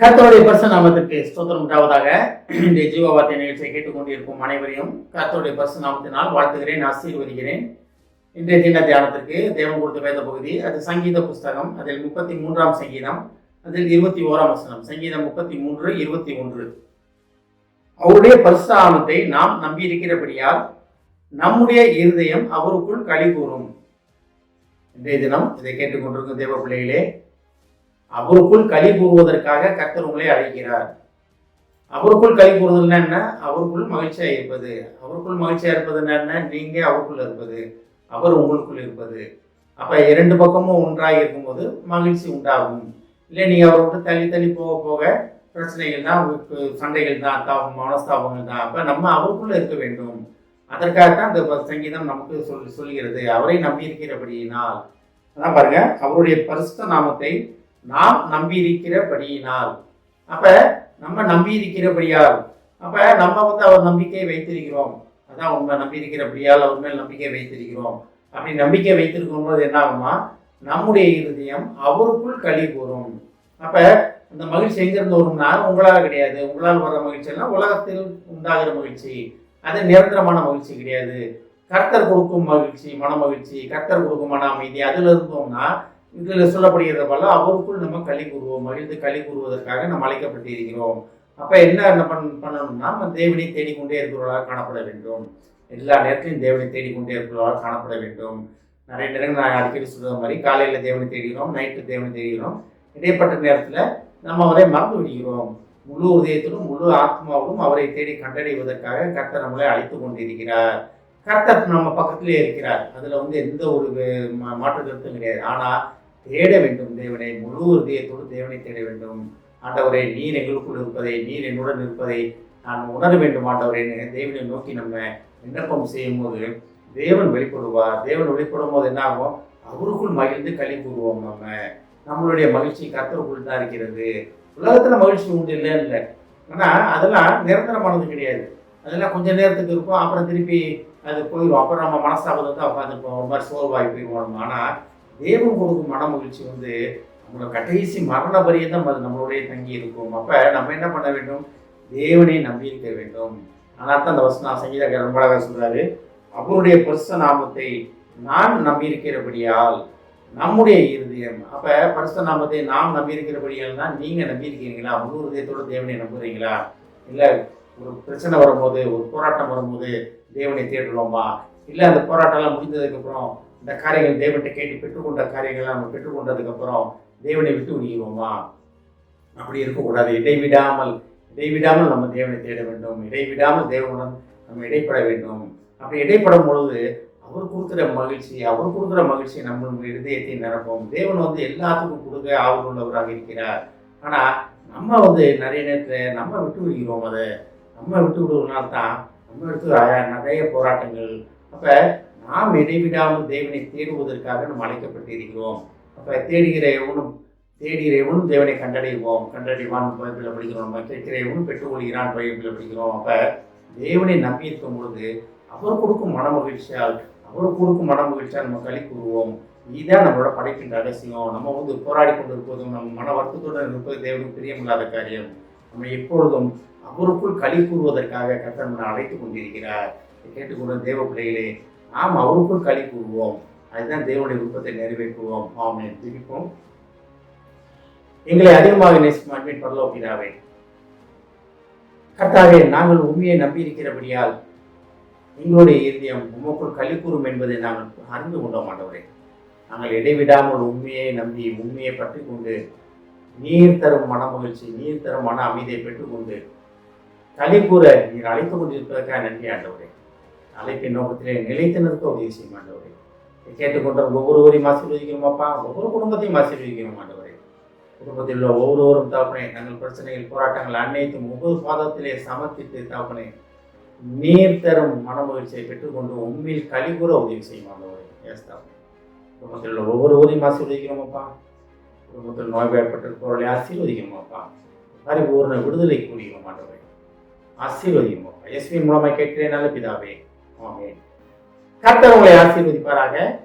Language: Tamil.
கத்தோடைய பரிசு நாமத்திற்கு ஸ்தோத்திரம். உண்டாவதாக இந்த ஜீவவார்த்தை நிகழ்ச்சியை கேட்டுக்கொண்டிருக்கும் அனைவரையும் கத்தோடைய பரிசு நாமத்தினால் வாழ்த்துகிறேன் ஆசீர்வதிக்கிறேன். இன்றைய தின தியானத்திற்கு தேவன் கொடுத்த வேத பகுதி அது சங்கீத புஸ்தகம் அதில் முப்பத்தி மூன்றாம் சங்கீதம் அதில் இருபத்தி ஓராம் வசனம் சங்கீதம் முப்பத்தி மூன்று இருபத்தி ஒன்று அவருடைய பரிசுநாமத்தை நாம் நம்பியிருக்கிறபடியால் நம்முடைய இருதயம் அவருக்குள் கழி கூறும். இன்றைய தினம் இதை கேட்டுக்கொண்டிருக்கும் தேவ பிள்ளைகளே அவருக்குள் கழி கூறுவதற்காக கர்த்தர் உங்களை அழைக்கிறார். அவருக்குள் கழி கூறுதல்னா என்ன அவருக்குள் மகிழ்ச்சியாக இருப்பது. அவருக்குள் மகிழ்ச்சியாக இருப்பதுன்னா என்ன நீங்கள் அவருக்குள்ள இருப்பது. அவர் உங்களுக்குள் இருப்பது. அப்போ இரண்டு பக்கமும் ஒன்றாக இருக்கும்போது மகிழ்ச்சி உண்டாகும். இல்லை நீங்கள் அவரை விட்டு தள்ளி தள்ளி போக போக பிரச்சனைகள் தான் சண்டைகள் தான் தாபம் மனஸ்தாபங்கள் தான் அப்போ நம்ம அவருக்குள்ளே இருக்க வேண்டும். அதற்காகத்தான் அந்த ப- சங்கீதம் நமக்கு சொல் சொல்கிறது. அவரை நம்பி இருக்கிறபடியினால் அதான் பாருங்க அவருடைய பரிசுத்த நாமத்தை நாம் நம்பியிருக்கிறபடியினால். அப்ப நம்ம நம்பியிருக்கிறபடியால். அப்ப நம்ம வந்து அவர் நம்பிக்கை வைத்திருக்கிறோம். அதான் உண்மை நம்பி இருக்கிறபடியால் அவர் மேல் நம்பிக்கை வைத்திருக்கிறோம். அப்படி நம்பிக்கை வைத்திருக்கும் போது என்ன ஆகுமா நம்முடைய இருதயம் அவருக்குள் களி கூறும் அப்ப அந்த மகிழ்ச்சி எங்கிருந்து வரும்னா உங்களால் கிடையாது. உங்களால் வர மகிழ்ச்சி எல்லாம் உலகத்தில் உண்டாகிற மகிழ்ச்சி. அது நிரந்தரமான மகிழ்ச்சி கிடையாது. கர்த்தர் கொடுக்கும் மகிழ்ச்சி மன மகிழ்ச்சி கர்த்தர் கொடுக்கும் மன அமைதி அதுல இருந்தோம்னா இதில் சொல்லப்படுகிறது போல அவருக்குள் நம்ம களி கூறுவோம். மகிழ்ந்து களி கூறுவதற்காக நம்ம அழைக்கப்பட்டிருக்கிறோம். அப்போ என்ன என்ன பண் பண்ணணும்னா நம்ம தேவனை தேடிக்கொண்டே இருக்கிறவர்களாக காணப்பட வேண்டும். எல்லா நேரத்திலும் தேவனை தேடிக்கொண்டே இருக்கிறவர்களாக காணப்பட வேண்டும். நிறைய நேரங்கள் நான் அடிக்கடி சொல்கிற மாதிரி காலையில் தேவனை தேடுகிறோம் நைட்டு தேவனை தேடுகிறோம். இடைப்பட்ட நேரத்தில் நம்ம அவரை மறந்து விடுகிறோம். முழு உதயத்திலும் முழு ஆத்மாவிலும் அவரை தேடி கண்டடைவதற்காக கர்த்தர் நம்மளை அழைத்து கொண்டிருக்கிறார். கர்த்தர் நம்ம பக்கத்திலே இருக்கிறார். அதில் வந்து எந்த ஒரு மா- மாற்று கருத்தும் கிடையாது. ஆனால் தேட வேண்டும் தேவனை முழு இதயத்தோடு தேவனை தேட வேண்டும். ஆண்டவரே நீர் எங்களுக்குள் இருப்பதை நீர் என்னுடன் இருப்பதை நான் உணர வேண்டும் ஆண்டவரே. தேவனை நோக்கி நம்ம விண்ணப்பம் செய்யும் போது தேவன் வெளிப்படுவார். தேவன் வெளிப்படும் போது என்ன ஆகும் அவருக்குள் மகிழ்ந்து களி கூறுவோம் நம்ம. நம்மளுடைய மகிழ்ச்சி கத்தருக்குள் தான் இருக்கிறது. உலகத்தில் மகிழ்ச்சி உண்டு இல்லை இல்லை. ஆனால் அதெல்லாம் நிரந்தரமானது கிடையாது. அதெல்லாம் கொஞ்ச நேரத்துக்கு இருக்கும் அப்புறம் திருப்பி அது போயிடும் அப்புறம் நம்ம மனசாபத்தை தான் உட்காந்துருப்போம் ஒரு மாதிரி சோர்வாகி போயிடுவோம் ஆனால் தேவன் கொடுக்கும் மன மகிழ்ச்சி வந்து நம்மளை கடைசி மரண பரியந்தம் அது நம்மளுடைய தங்கி இருக்கும். அப்போ நம்ம என்ன பண்ண வேண்டும்? தேவனை நம்பி இருக்க வேண்டும். ஆனால் தான் அந்த வசனம் சங்கீதக்காரர் ரொம்ப அழகாக சொல்கிறாரு அவருடைய பரிச நாமத்தை நான் நம்பியிருக்கிறபடியால் நம்முடைய இருதயம். அப்போ பரிச நாமத்தை நாம் நம்பியிருக்கிறபடியால் தான் நீங்கள் நம்பியிருக்கிறீங்களா? முழு இதயத்தோட தேவனை நம்புகிறீங்களா இல்லை ஒரு பிரச்சனை வரும்போது ஒரு போராட்டம் வரும்போது தேவனை தேடுறோமா? இல்லை அந்த போராட்டம்லாம் முடிந்ததுக்கப்புறம் இந்த காரியங்கள் தேவன்கிட்ட கேட்டு பெற்றுக்கொண்ட காரியங்களை நம்ம பெற்றுக்கொண்டதுக்கு அப்புறம் தேவனை விட்டு விடுகிறோமா அப்படி இருக்கக்கூடாது. இடைவிடாமல் இடைவிடாமல் நம்ம தேவனை தேட வேண்டும். இடைவிடாமல் தேவனுடன் நம்ம இடைப்பட வேண்டும். அப்படி இடைப்படும் பொழுது அவர் கொடுக்குற மகிழ்ச்சி அவர் கொடுக்குற மகிழ்ச்சி நம்ம இருதயத்தை நிரப்பும். தேவன் வந்து எல்லாத்துக்கும் கொடுக்க ஆவல் உள்ளவராக இருக்கிறார். ஆனால் நம்ம வந்து நிறைய நேரத்தில் நம்ம விட்டு விடுகிறோம் அதை. நம்ம விட்டு விடுவதனால தான் நம்ம எடுத்து நிறைய போராட்டங்கள். அப்போ நாம் இடைவிடாமல் தேவனை தேடுவதற்காக நாம் அழைக்கப்பட்டு இருக்கிறோம் தேடுகிற எவனும் தேடுகிற எவனும் தேவனை கண்டடைவோம். கண்டடைவான் பைபிளில் படிக்கிறோம். நம்ம கேட்கிற எவனும் பெற்றுக்கொள்கிறான் பைபிளில் படிக்கிறோம். அப்போ தேவனை நம்பி இருக்கும் பொழுது அவர் கொடுக்கும் மன மகிழ்ச்சியால் அவர் கொடுக்கும் மன மகிழ்ச்சியால் நம்ம களி கூறுவோம். இதுதான் நம்மளோட படைக்கின்ற ரகசியம். நம்ம வந்து போராடி கொண்டு இருப்பதும் நம்ம மன வருத்தத்துடன் இருப்பது தேவனுக்கு பிரியமில்லாத காரியம். நம்ம எப்பொழுதும் அவருக்குள் களி கூறுவதற்காக கர்த்தர் அழைத்து அழைத்துக் கொண்டிருக்கிறார். இதை கேட்டுக்கொண்ட தேவ பிள்ளைகளே நாம் அவருக்கும் களி கூறுவோம். அதுதான் தேவனுடைய விருப்பத்தை நிறைவேற்றுவோம். ஆமென் ஜெபிப்போம். எங்களை அதிகமாக நேசிக்கும் அன்பின் பரலோபிதாவே கர்த்தாவே நாங்கள் உண்மையை நம்பி இருக்கிறபடியால் எங்களுடைய இருதயம் உமக்குள் களி கூறும் என்பதை நாங்கள் அறிந்து கொண்ட மாட்டவரே நாங்கள் இடைவிடாமல் உண்மையை நம்பி உண்மையை பற்றி கொண்டு நீர் தரும் மன மகிழ்ச்சி நீர் தரும் மன அமைதியை பெற்றுக்கொண்டு களி கூற நீர் அழைத்து கொண்டிருப்பதற்காக நன்றி ஆண்டவரே. அழைப்பின் நோக்கத்திலே நிலைத்து நிற்க உதவி செய்ய மாட்டவரே கேட்டுக்கொண்ட ஒவ்வொருவரையும் ஆசீர்வதிக்கிறோமாப்பா ஒவ்வொரு குடும்பத்தையும் ஆசீர்வதிக்கிறோம் மாட்டவரே குடும்பத்தில் உள்ள ஒவ்வொருவரும் தாப்பனே தங்கள் பிரச்சனைகள் போராட்டங்கள் அனைத்தும் ஒவ்வொரு பாதத்திலே சமர்ப்பித்து தாப்பனே நீர் தரும் மன மகிழ்ச்சியை பெற்றுக்கொண்டு உண்மையில் களி கூற உதவி செய்யும் ஆண்டவரே. எஸ் தாப்பனே. குடும்பத்தில் உள்ள ஒவ்வொருவரையும் ஆசீர்வதிக்கிறோமாப்பா குடும்பத்தில் நோய்வாய்ப்பட்டிருப்பவர்களை அறிவு ஒரு விடுதலை கூறுகிறோம் ஆண்டவரே. ஆசீர்வதிக்கிறோமாப்பா எஸ்வி மூலமாக கேட்கிறேன் நல்ல பிதாவே. ஆமென். கர்த்தர் உங்களை ஆசீர்வதிப்பாராக.